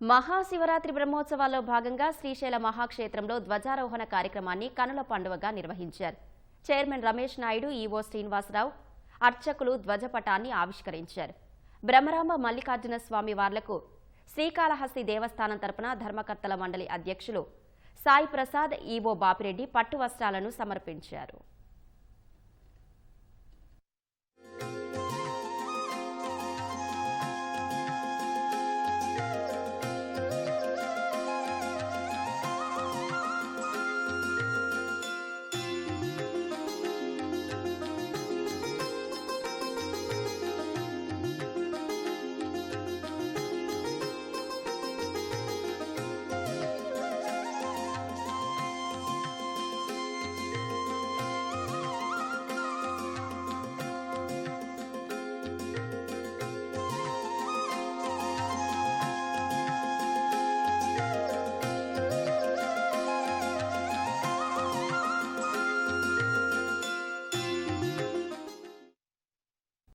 మహాశివరాత్రి బ్రహ్మోత్సవాల్లో భాగంగా శ్రీశైల మహాక్షేత్రంలో ధ్వజారోహణ కార్యక్రమాన్ని కనుల పండుగగా నిర్వహించారు. చైర్మన్ రమేష్ నాయుడు ఈవో శ్రీనివాసరావు అర్చకులు ధ్వజపటాన్ని ఆవిష్కరించారు. బ్రహ్మరామ మల్లికార్జున స్వామి వార్లకు శ్రీకాళహస్తి దేవస్థానం తరపున ధర్మకర్తల మండలి అధ్యక్షులు సాయి ప్రసాద్ ఈవో బాపిరెడ్డి పట్టు వస్త్రాలను సమర్పించారు.